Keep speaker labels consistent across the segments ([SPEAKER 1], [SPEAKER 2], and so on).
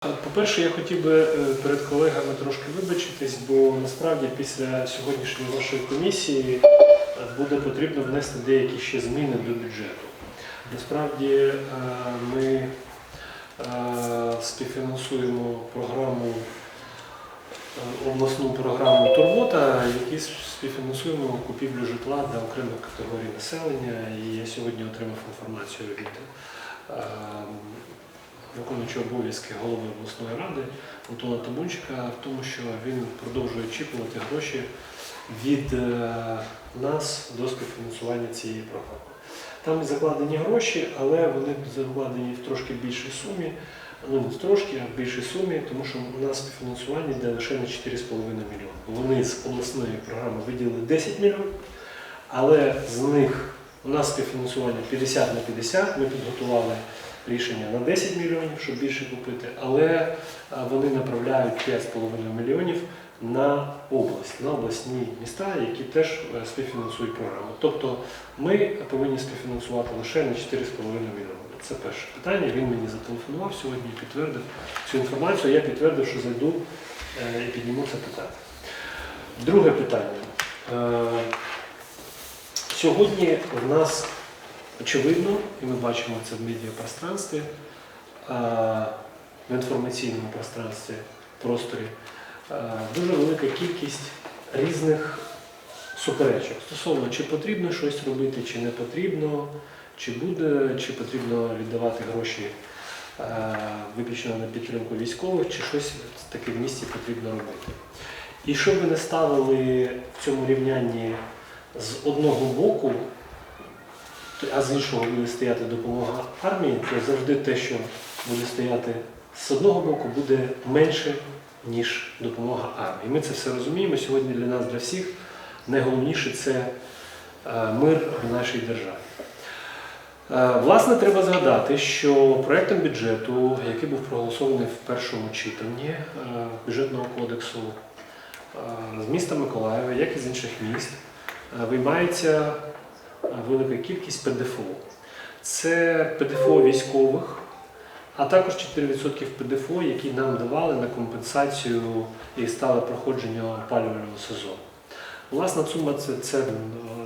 [SPEAKER 1] По-перше, я хотів би е, перед колегами трошки вибачитись, бо насправді після сьогоднішньої вашої комісії е, буде потрібно внести деякі ще зміни до бюджету. Насправді е, ми співфінансуємо програму, обласну програму Турбота, які співфінансуємо купівлю житла для окремих категорій населення. І я сьогодні отримав інформацію від виконуючого обов'язки голови обласної ради Антона Табунчика в тому, що він продовжує очікувати гроші від е, нас до співфінансування цієї програми. Там закладені гроші, але вони закладені в трошки більшій сумі. Ну, не трошки, а в більшій сумі, тому що у нас співфінансування йде лише на 4,5 мільйони. Вони з обласної програми виділили 10 мільйонів, але з них у нас співфінансування 50 на 50. Ми підготували рішення на 10 мільйонів, щоб більше купити, але вони направляють 5,5 мільйонів на область, на обласні міста, які теж е, співфінансують програму. Тобто ми повинні співфінансувати лише на 4,5 мільйони. Це перше питання. Він мені зателефонував сьогодні, підтвердив цю інформацію. Я підтвердив, що зайду е, і підніму це питання. Друге питання. Е, Сьогодні в нас очевидно, і ми бачимо це в медіапространстві, в інформаційному пространстві, просторі, дуже велика кількість різних суперечок стосовно, чи потрібно щось робити, чи не потрібно, чи буде, чи потрібно віддавати гроші а, виключно на підтримку військових, чи щось таке в місті потрібно робити. І щоб ви не ставили в цьому рівнянні з одного боку а з іншого буде стояти допомога армії, то завжди те, що буде стояти з одного боку, буде менше, ніж допомога армії. Ми це все розуміємо. Сьогодні для нас, для всіх, найголовніше це е, мир в нашій державі. Е, Власне, треба згадати, що проєктом бюджету, який був проголосований в першому читанні е, бюджетного кодексу з міста Миколаєва, як і з інших міст, виймається велика кількість ПДФО. Це ПДФО військових, а також 4% ПДФО, які нам давали на компенсацію і стали проходження опалювального сезону. Власна сума це, це, е,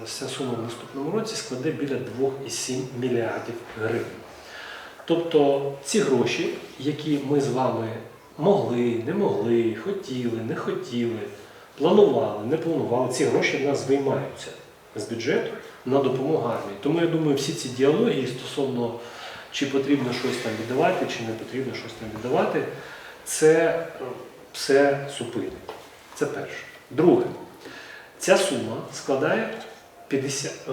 [SPEAKER 1] ця сума в наступному році складе біля 2,7 мільярдів гривень. Тобто ці гроші, які ми з вами могли, не могли, хотіли, не хотіли, планували, не планували, ці гроші в нас виймаються з бюджету на допомогу армії. Тому я думаю, всі ці діалоги стосовно чи потрібно щось там віддавати, чи не потрібно щось там віддавати, це е, все зупинить. Це перше. Друге, ця сума складає 50, е,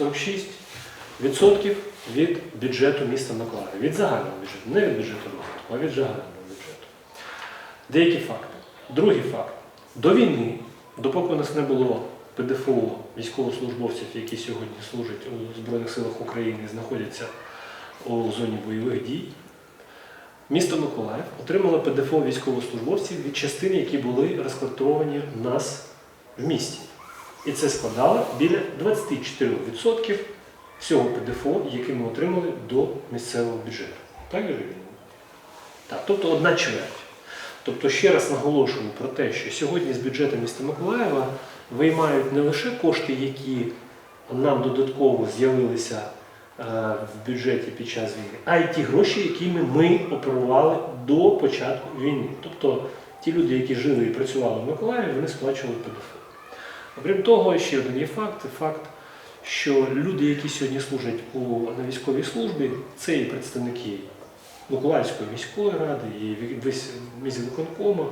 [SPEAKER 1] 47-46% від бюджету міста Миколаєва. Від загального бюджету, не від бюджету розвитку, а від загального бюджету. Деякі факти. Другий факт. До війни, допоки у нас не було ПДФО військовослужбовців, які сьогодні служать у Збройних силах України і знаходяться у зоні бойових дій, місто Миколаїв отримало ПДФО військовослужбовців від частин, які були розквартировані в нас в місті. І це складало біля 24% всього ПДФО, яке ми отримали до місцевого бюджету. Так, Так, тобто одна чверть. Тобто ще раз наголошую про те, що сьогодні з бюджету міста Миколаєва виймають не лише кошти, які нам додатково з'явилися е, в бюджеті під час війни, а й ті гроші, якими ми оперували до початку війни. Тобто ті люди, які жили і працювали в Миколаєві, вони сплачували ПДФО. Окрім того, ще один є факт, факт, що люди, які сьогодні служать у, на військовій службі, це і представники Миколаївської міської ради, і весь міськвиконкому,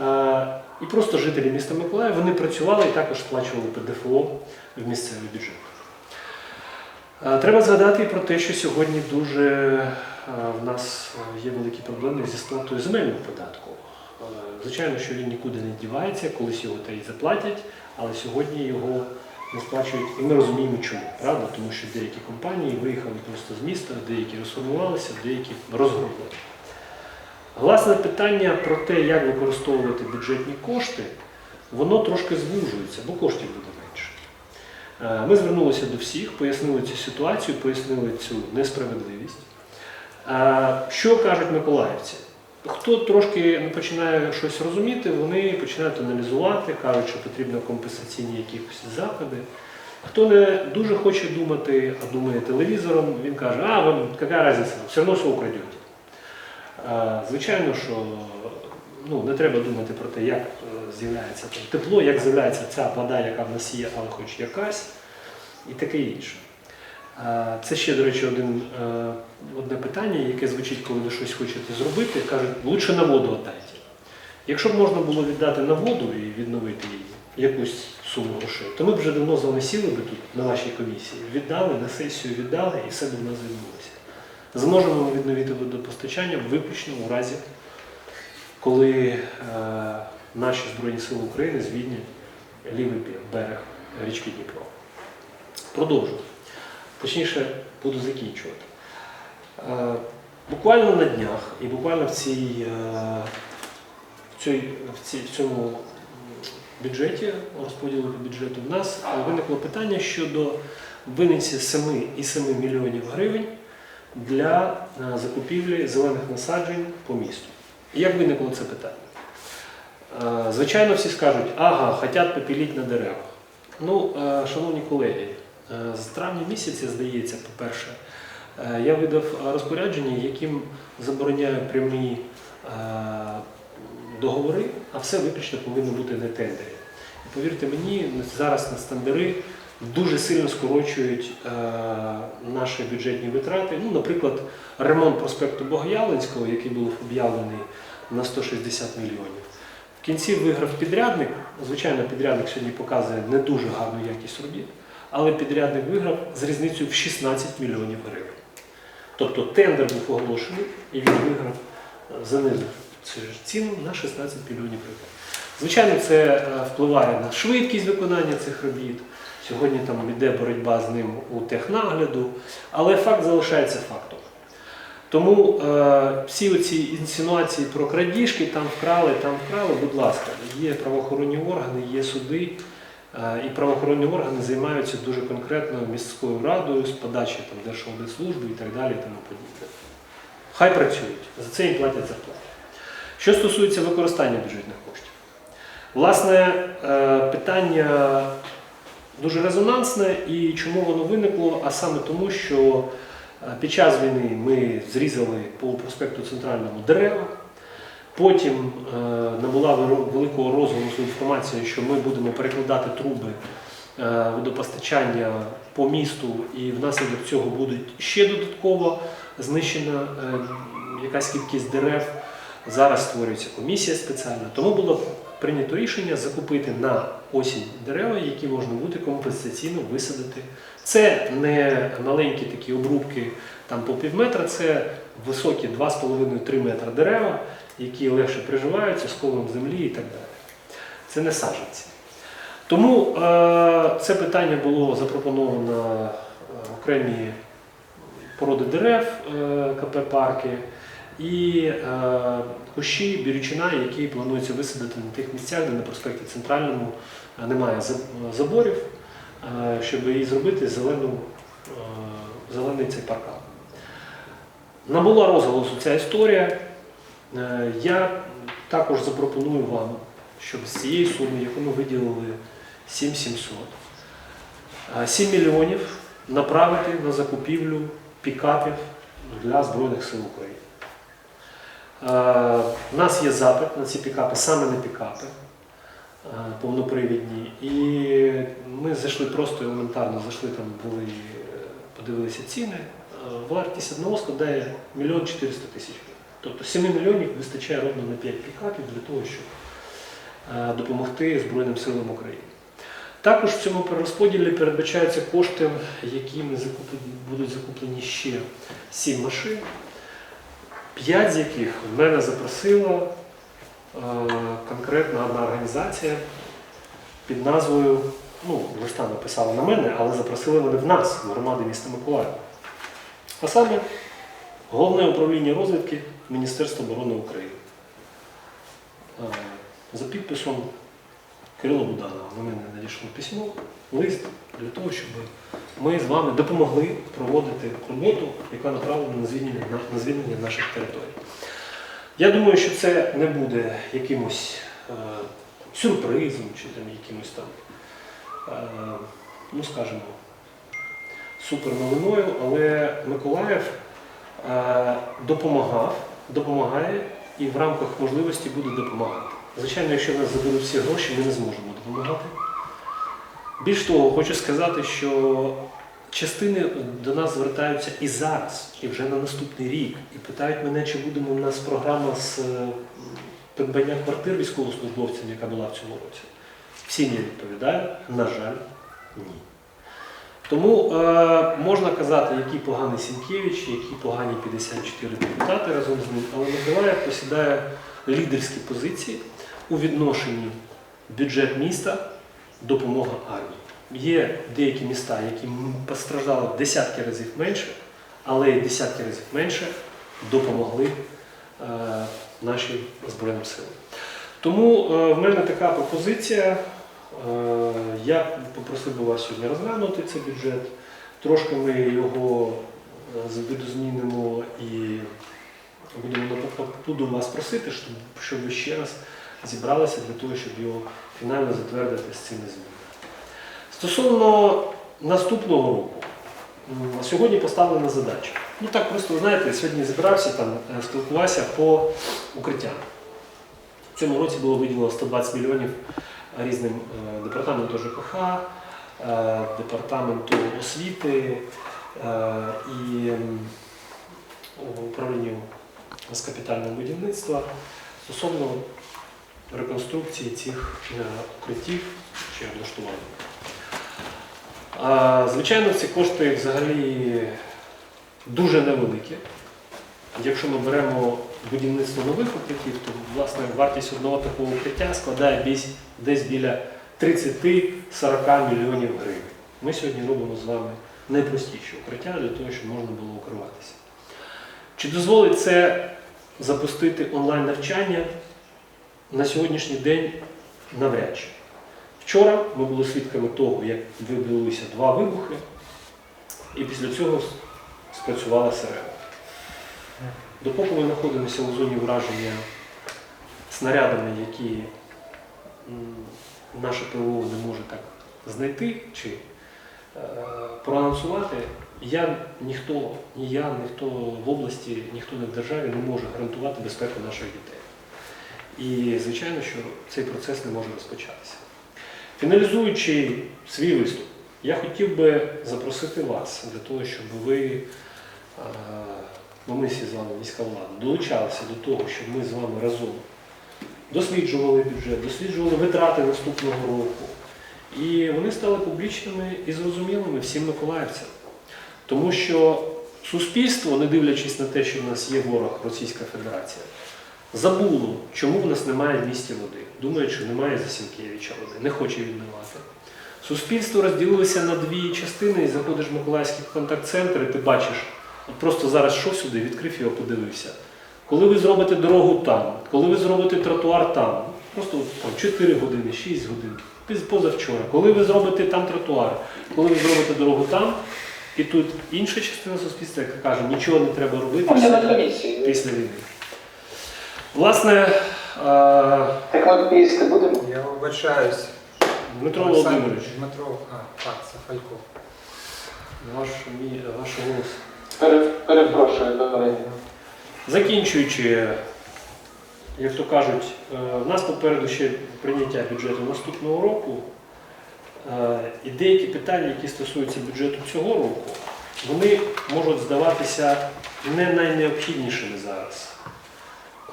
[SPEAKER 1] а, і просто жителі міста Миколаїв, вони працювали і також сплачували ПДФО в місцевий бюджет. Треба згадати і про те, що сьогодні дуже в нас є великі проблеми зі сплатою земельного податку. Звичайно, що він нікуди не дівається, колись його та й заплатять, але сьогодні його не сплачують, і ми розуміємо чому, правда? Тому що деякі компанії виїхали просто з міста, деякі розформувалися, деякі розгрузили. Власне питання про те, як використовувати бюджетні кошти, воно трошки звужується, бо коштів буде менше. Е, Ми звернулися до всіх, пояснили цю ситуацію, пояснили цю несправедливість. Е, Що кажуть миколаївці? Хто трошки починає щось розуміти, вони починають аналізувати, кажуть, що потрібно компенсаційні якісь заходи. Хто не дуже хоче думати, а думає телевізором, він каже, а вам яка різниця, все одно все украдете. Звичайно, що ну, не треба думати про те, як е, з'являється тепло, як з'являється ця вода, яка в нас є, але хоч якась, і таке інше. Це ще, до речі, один, е, одне питання, яке звучить, коли ви щось хочете зробити, кажуть, лучше на воду віддайте. Якщо б можна було віддати на воду і відновити її, якусь суму грошей, то ми б вже давно з би тут на вашій комісії, віддали, на сесію віддали і все б у нас відбулося. Зможемо ми відновити водопостачання виключно у разі, коли е, наші Збройні Сили України звільнять лівий берег річки Дніпро. Продовжую. Точніше, буду закінчувати. Е, Буквально на днях і буквально в, цій, е, в, цій, в, цій, в цьому бюджеті, розподілу по бюджету, в нас е, виникло питання щодо винесення 7,7 мільйонів гривень для е, закупівлі зелених насаджень по місту. Як виникло це питання? Е, Звичайно, всі скажуть, ага, хочуть попіліть на деревах. Ну, е, шановні колеги, з травня місяця, здається, по-перше, я видав розпорядження, яким забороняю прямі договори, а все виключно повинно бути на тендері. І повірте мені, зараз на стендери дуже сильно скорочують е, наші бюджетні витрати. Ну, наприклад, ремонт проспекту Богоявленського, який був об'явлений на 160 мільйонів. В кінці виграв підрядник. Звичайно, підрядник сьогодні показує не дуже гарну якість робіт, але підрядник виграв з різницею в 16 мільйонів гривень. Тобто тендер був оголошений і він виграв, е, занизив ціну на 16 мільйонів гривень. Звичайно, це е, впливає на швидкість виконання цих робіт. Сьогодні там йде боротьба з ним у технагляду, але факт залишається фактом. Тому е, всі оці інсинуації про крадіжки, там вкрали, там вкрали, будь ласка, є правоохоронні органи, є суди, е, і правоохоронні органи займаються дуже конкретно міською радою з подачі там, Держаудитслужби і так далі. Тому подібне. Хай працюють, за це їм платять зарплату. Що стосується використання бюджетних коштів, власне, е, питання дуже резонансне і чому воно виникло, а саме тому, що е, під час війни ми зрізали по проспекту Центральному дерева. Потім е, набула великого розголосу інформація, що ми будемо перекладати труби е, водопостачання по місту, і внаслідок цього буде ще додатково знищена е, якась кількість дерев. Зараз створюється комісія спеціальна. Тому було прийнято рішення закупити на осінь дерева, які можна буде компенсаційно висадити. Це не маленькі такі обрубки там по пів метра, це високі 2,5-3 метра дерева, які легше приживаються з колом землі і так далі. Це не саджанці. Тому е, це питання було запропоновано е, окремі породи дерев е, КП парки і е, кущі бірючина, які планується висадити на тих місцях, де на проспекті Центральному немає заборів, е, щоб її зробити зелену, е, зелений цей паркан. Набула розголосу ця історія. Е, Я також запропоную вам, щоб з цієї суми, яку ми виділили 7700, е, 7 мільйонів направити на закупівлю пікапів для Збройних сил України. Е, У нас є запит на ці пікапи, саме на пікапи е, повнопривідні. І ми зайшли просто елементарно, зайшли там, були, е, подивилися ціни. Е, Вартість одного складає 1 мільйон 400 тисяч. Тобто 7 мільйонів вистачає ровно на 5 пікапів для того, щоб е, допомогти Збройним силам України. Також в цьому перерозподілі передбачаються кошти, якими будуть закуплені ще 7 машин, 5 з яких в мене запросила е, конкретна одна організація під назвою, ну, листа написала на мене, але запросили вони в нас, в громади міста Миколаєва. А саме Головне управління розвідки Міністерства оборони України. Е, За підписом Кирило Буданова на мене надійшло письмо, лист для того, щоб ми з вами допомогли проводити роботу, яка направлена на звільнення, на звільнення наших територій. Я думаю, що це не буде якимось е, сюрпризом чи там якимось там, е, ну скажімо, суперновиною, але Миколаїв е, допомагав, допомагає і в рамках можливості буде допомагати. Звичайно, якщо нас заберуть всі гроші, ми не зможемо допомагати. Більш того, хочу сказати, що частини до нас звертаються і зараз, і вже на наступний рік, і питають мене, чи буде у нас програма з е, придбання квартир військовослужбовцям, яка була в цьому році. Всім я відповідаю, на жаль, ні. Тому е, можна казати, який поганий Сінкевич, які погані 54 депутати разом з ним, але Миколаїв посідає лідерські позиції у відношенні бюджет міста, допомога армії. Є деякі міста, які постраждали десятки разів менше, але й десятки разів менше допомогли е, нашим Збройним силам. Тому е, в мене така пропозиція. Е, Я попросив би вас сьогодні розглянути цей бюджет. Трошки ми його е, з- видозмінимо і будемо буду вас просити, щоб ви ще раз зібралися для того, щоб його фінально затвердити з цими змінами. Стосовно наступного року, сьогодні поставлена задача. Ну так просто, знаєте, сьогодні зібрався, там, е, спілкувався по укриттям. В цьому році було виділено 120 мільйонів різним е, департаменту ЖКХ, е, департаменту освіти е, і управлінню з капітального будівництва стосовно реконструкції цих е, укриттів чи облаштування. Звичайно, ці кошти взагалі дуже невеликі. Якщо ми беремо будівництво нових укриттів, то власне вартість одного такого укриття складає десь, біля 30-40 мільйонів гривень. Ми сьогодні робимо з вами найпростіші укриття для того, щоб можна було укриватися. Чи дозволить це запустити онлайн-навчання на сьогоднішній день навряд чи. Вчора ми були свідками того, як відбулися два вибухи, і після цього спрацювала сирена. Допоки ми знаходимося у зоні враження снарядами, які наше ПВО не може так знайти чи е, проанонсувати, я ніхто, ні я, ніхто в області, ніхто не в державі не може гарантувати безпеку наших дітей. І звичайно, що цей процес не може розпочатися. Фіналізуючи свій виступ, я хотів би запросити вас для того, щоб ви, е, ну, ми всі з вами міська влада, долучалися до того, щоб ми з вами разом досліджували бюджет, досліджували витрати наступного року. І вони стали публічними і зрозумілими всім миколаївцям. Тому що суспільство, не дивлячись на те, що в нас є ворог Російська Федерація, забуло, чому в нас немає в місті води. Думають, що немає Засінкевича води, не хоче відмивати. Суспільство розділилося на дві частини, і заходиш в Миколаївський контакт-центр, і ти бачиш, от просто зараз йшов сюди, відкрив його, подивився. Коли ви зробите дорогу там, коли ви зробите тротуар там, просто там, 4 години, 6 годин, позавчора, коли ви зробите там тротуар, коли ви зробите дорогу там, і тут інша частина суспільства, яка каже, нічого не треба робити після війни. Власне,
[SPEAKER 2] Так ми їсти будемо?
[SPEAKER 3] Я вибачаюсь.
[SPEAKER 1] Дмитро
[SPEAKER 3] Олександр
[SPEAKER 1] Володимирович,
[SPEAKER 3] Дмитро, а, так, це Фалько.
[SPEAKER 1] ваш, мій- ваш голос.
[SPEAKER 2] Пере- Перепрошую, добре.
[SPEAKER 1] Закінчуючи, як то кажуть, е, в нас попереду ще прийняття бюджету наступного року. Е, І деякі питання, які стосуються бюджету цього року, вони можуть здаватися не найнеобхіднішими зараз.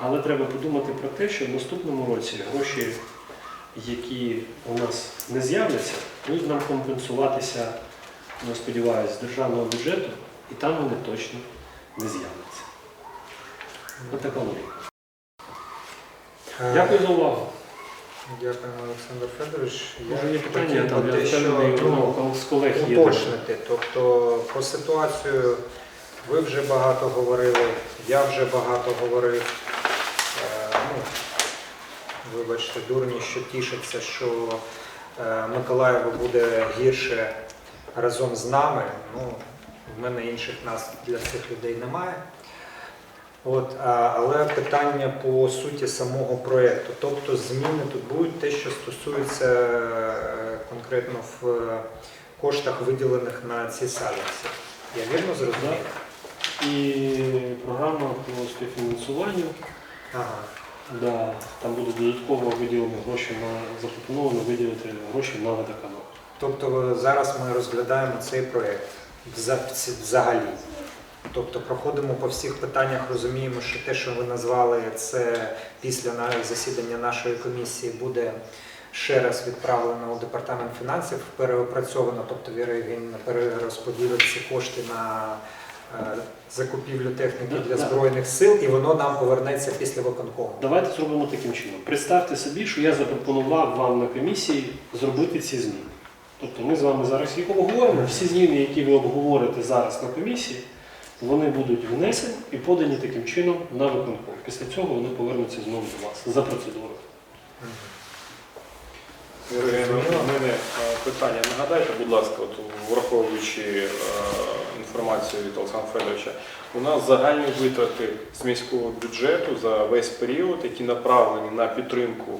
[SPEAKER 1] Але треба подумати про те, що в наступному році гроші, які у нас не з'являться, будуть нам компенсуватися, я сподіваюся, з державного бюджету, і там вони точно не з'являться. Ось така логіка.
[SPEAKER 3] Е,
[SPEAKER 1] Дякую за увагу.
[SPEAKER 3] Дякую, Олександр Федорович.
[SPEAKER 1] Може є питання, там я впевнений,
[SPEAKER 3] ну,
[SPEAKER 1] ну, з колег є.
[SPEAKER 3] уточнити. Тобто про ситуацію ви вже багато говорили, я вже багато говорив. Вибач, вибачте, дурні, що тішаться, що е, Миколаєво буде гірше разом з нами. Ну, в мене інших нас для цих людей немає. От, але питання по суті самого проєкту. Тобто зміни тут будуть те, що стосується е, конкретно в е, коштах, виділених на ці салюкси. Я вірно зрозумів?
[SPEAKER 1] І програма по співфінансуванню.
[SPEAKER 3] Ага.
[SPEAKER 1] Да, там будуть додатково виділені гроші на запропоновано виділити гроші на водоканал.
[SPEAKER 3] Тобто зараз ми розглядаємо цей проєкт вза- взагалі. Тобто проходимо по всіх питаннях, розуміємо, що те, що ви назвали, це після засідання нашої комісії буде ще раз відправлено у департамент фінансів, переопрацьовано, тобто Віра Євгенівна перерозподілить ці кошти на е, закупівлю техніки для. Збройних сил, і воно нам повернеться після виконкому.
[SPEAKER 1] Давайте зробимо таким чином. Представте собі, що я запропонував вам на комісії зробити ці зміни. Тобто ми з вами зараз їх обговоримо. Всі зміни, які ви обговорите зараз на комісії, вони будуть внесені і подані таким чином на виконком. Після цього вони повернуться знову до вас за процедурою.
[SPEAKER 4] У мене е, питання. Нагадайте, будь ласка, от, враховуючи е, інформацію від Олександра Федоровича, у нас загальні витрати з міського бюджету за весь період, які направлені на підтримку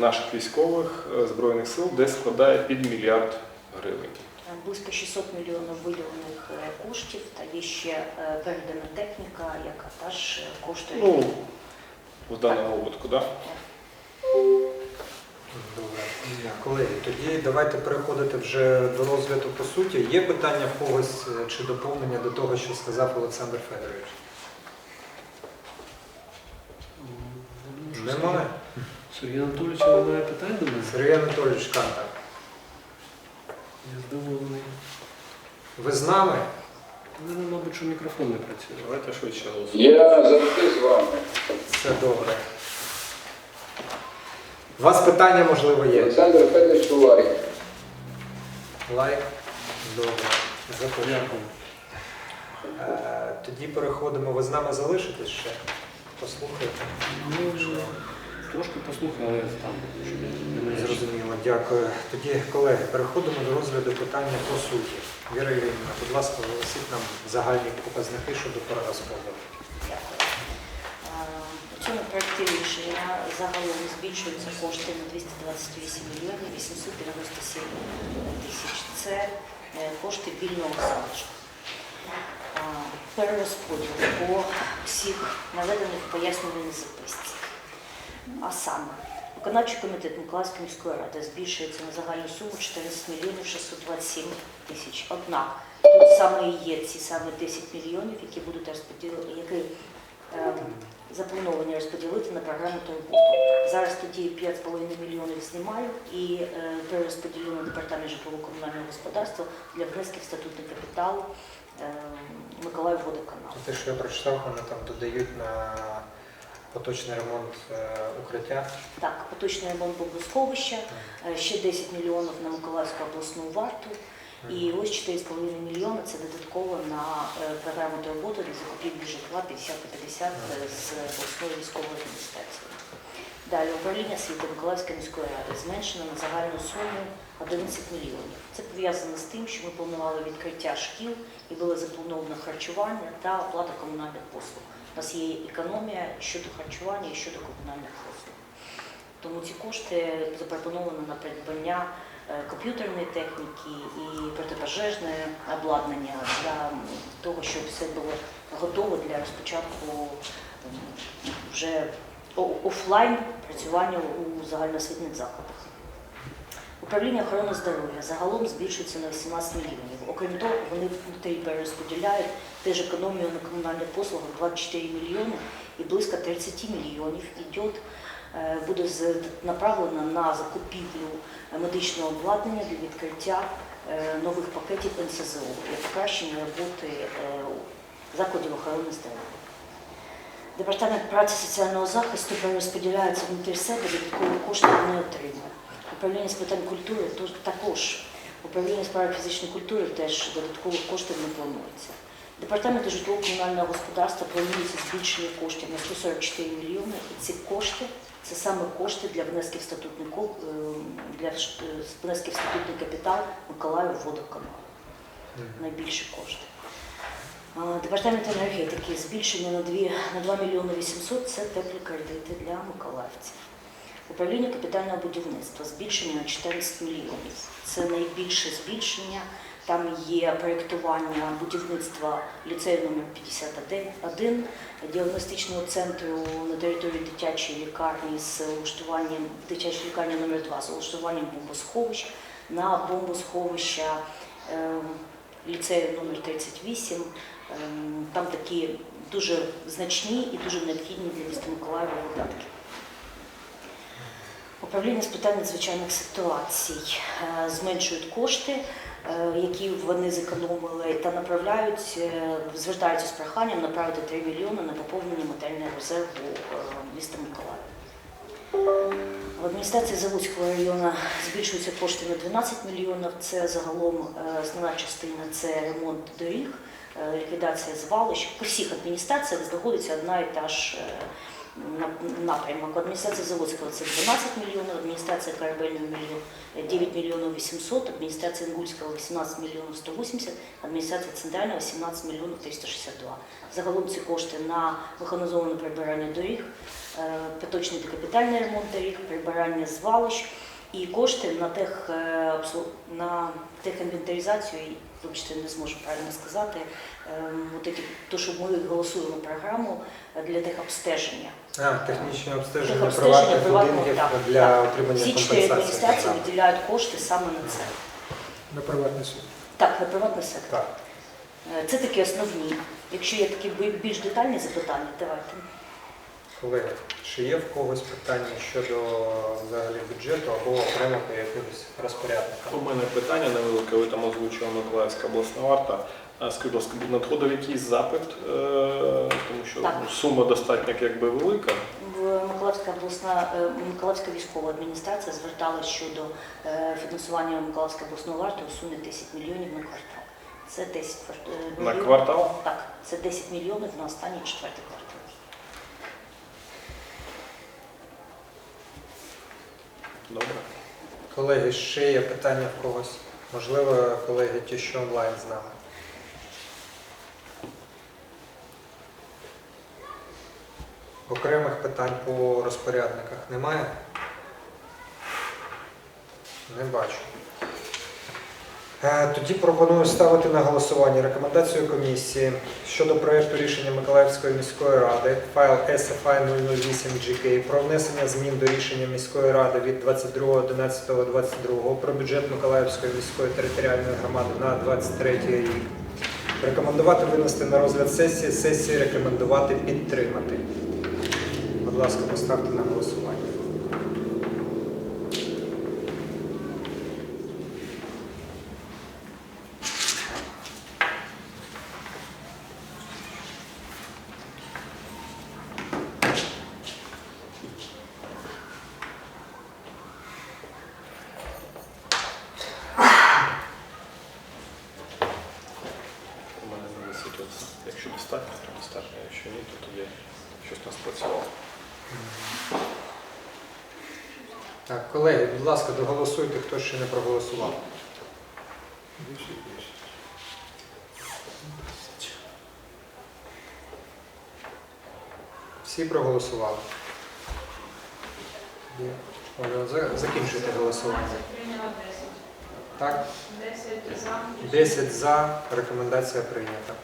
[SPEAKER 4] наших військових е, збройних сил, де складає під мільярд гривень.
[SPEAKER 5] Близько 600 мільйонів виділених е, коштів, та є ще е, передана техніка, яка теж е, коштує.
[SPEAKER 4] Ну, в даному випадку, так?
[SPEAKER 3] Добре. Колеги, тоді давайте переходити вже до розгляду по суті. Є питання в когось е, чи доповнення до того, що сказав Олександр Федорович? Немає?
[SPEAKER 1] Сергій Анатолійович, немає питань до мене?
[SPEAKER 3] Сергій Анатолійович Канта,
[SPEAKER 1] Я здивований.
[SPEAKER 3] ви з нами?
[SPEAKER 1] У мене, мабуть, що мікрофон не працює.
[SPEAKER 4] Давайте швидше голосуємо.
[SPEAKER 2] Я завжди з вами.
[SPEAKER 3] Все добре. У вас питання, можливо, є?
[SPEAKER 2] Олександр Федорович Ларі.
[SPEAKER 3] Лайк? Добре.
[SPEAKER 1] Дякую.
[SPEAKER 3] Е, Тоді переходимо. Ви з нами залишитесь ще? Послухайте.
[SPEAKER 1] Ну, вже трошки послухали, але там, щоб я не
[SPEAKER 3] Зрозуміло, дякую. Тоді, колеги, переходимо до розгляду питання по суті. Віра Євгенівна, будь ласка, оголосіть нам загальні показники щодо перерозподілу.
[SPEAKER 5] Дякую. Е, У цьому проєкті рішення загалом збільшуються кошти на 228 мільйонів 897 тисяч. Це е, кошти вільного залишку. Перерозподіл по всіх наведених пояснювальних записці. А саме, виконавчий комітет Миколаївської міської ради збільшується на загальну суму 14 мільйонів 627 тисяч. Однак тут саме і є ці саме 10 мільйонів, які будуть розподілені, які заплановані розподілити на програму турботу. Зараз тоді 5,5 мільйонів знімаю і е, перерозподілю на департамент житлово-комунального господарства для внесків статутний капітал е, Миколаїв водоканал.
[SPEAKER 3] Те, що я прочитав, вони там додають на поточний ремонт е, укриття.
[SPEAKER 5] Так, поточний ремонт бомбосховища, ще 10 мільйонів на Миколаївську обласну варту. І ось 4,5 мільйони це додатково на е, програму роботи для закупівлі житла 50 на 50 е, з обласної військової адміністрації. Далі управління освіти Миколаївської міської ради зменшено на загальну суму 11 мільйонів. Це пов'язано з тим, що ми планували відкриття шкіл і було заплановано харчування та оплата комунальних послуг. У нас є економія щодо харчування і щодо комунальних послуг. Тому ці кошти запропоновано на придбання комп'ютерної техніки і протипожежне обладнання для того, щоб все було готово для розпочатку вже офлайн працювання у загальноосвітніх закладах. Управління охорони здоров'я загалом збільшується на 18 мільйонів. Окрім того, вони внутрі перерозподіляють теж економію на комунальних послугах 24 мільйони і близько 30 мільйонів йде, е, буде з- направлено на закупівлю е, медичного обладнання для відкриття е, нових пакетів НСЗО для покращення роботи е, закладів охорони здоров'я. Департамент праці соціального захисту перерозподіляється внутрі себе, додаткові кошти не отримує. Управління з питань культури також. Управління справ фізичної культури теж додаткових коштів не планується. Департаменту житлово-комунального господарства планується збільшення коштів на 144 мільйони. І ці кошти це саме кошти для внесків в статутний е, для е, внесків статутний капітал Миколаїв водоканалу. Найбільші кошти. Департамент енергетики збільшення на 2, на 2 мільйони 800 – це теплі кредити для миколаївців. Управління капітального будівництва збільшення на 14 мільйонів. Це найбільше збільшення. Там є проєктування будівництва ліцею номер 51, діагностичного центру на території дитячої лікарні з влаштуванням дитячої лікарні номер 2 з влаштуванням бомбосховищ на бомбосховища е, ліцею номер 38. Ем, Там такі дуже значні і дуже необхідні для міста Миколаєва видатки. Управління з питань надзвичайних ситуацій е, зменшують кошти, які вони зекономили, та направляють, е, звертаються з проханням направити 3 мільйони на поповнення матеріального резерву е, міста Миколаєва. В адміністрації Заводського району збільшуються кошти на 12 мільйонів. Це загалом е, основна частина це ремонт доріг, е, ліквідація звалищ. По всіх адміністраціях знаходиться одна і та ж е, напрямок. Адміністрація Заводського це 12 мільйонів, адміністрація Корабельного мільйон 9 мільйонів 800, адміністрація Інгульського 18 мільйонів 180, адміністрація Центрального 17 мільйонів 362. Загалом ці кошти на механізоване прибирання доріг, е, поточний та капітальний ремонт доріг, прибирання звалищ і кошти на тех, е, на техінвентаризацію, вибачте, не зможу правильно сказати, ем, от эти, то, що ми голосуємо програму для техобстеження.
[SPEAKER 3] А, технічне обстеження
[SPEAKER 5] Техобстеження
[SPEAKER 3] приватних будинків
[SPEAKER 5] так,
[SPEAKER 3] для
[SPEAKER 5] так.
[SPEAKER 3] отримання
[SPEAKER 5] Всі чотири адміністрації виділяють кошти саме на це.
[SPEAKER 3] На приватний суд.
[SPEAKER 5] Так, на приватний сектор.
[SPEAKER 3] Так.
[SPEAKER 5] Е, Це такі основні. Якщо є такі більш детальні запитання, давайте.
[SPEAKER 3] Колеги, чи є в когось питання щодо взагалі бюджету або окремо по якихось розпорядникам?
[SPEAKER 4] У мене питання невелике, ви там озвучила Миколаївська обласна варта. А Скажіть, будь ласка, надходив якийсь запит, е, тому що
[SPEAKER 5] Так.
[SPEAKER 4] ну, сума достатньо якби велика.
[SPEAKER 5] В Миколаївська обласна е, Миколаївська військова адміністрація зверталася щодо е, фінансування Миколаївської обласної варти у сумі 10 мільйонів на квартал. Це 10 кварт- е,
[SPEAKER 4] На
[SPEAKER 5] мільйонів.
[SPEAKER 4] квартал?
[SPEAKER 5] Так, це 10 мільйонів на останній четвертий квартал.
[SPEAKER 4] Добре.
[SPEAKER 3] Колеги, ще є питання в когось? Можливо, колеги, ті, що онлайн з нами. Окремих питань по розпорядниках немає? Не бачу. Е, Тоді пропоную ставити на голосування рекомендацію комісії щодо проєкту рішення Миколаївської міської ради, файл SFI 008 GK про внесення змін до рішення міської ради від 22.11.22 про бюджет Миколаївської міської територіальної громади на 23 рік. Рекомендувати винести на розгляд сесії, сесії рекомендувати підтримати. Будь ласка, поставте на голосування.
[SPEAKER 4] У мене не висить. от, Якщо достатньо, то достатньо. Якщо ні, то тоді щось не спрацювало.
[SPEAKER 3] Так, колеги, будь ласка, доголосуйте, хто ще не проголосував. Всі проголосували. Закінчуйте голосування.
[SPEAKER 6] Прийняла 10.
[SPEAKER 3] Так,
[SPEAKER 6] 10 за.
[SPEAKER 3] 10 за, рекомендація прийнята.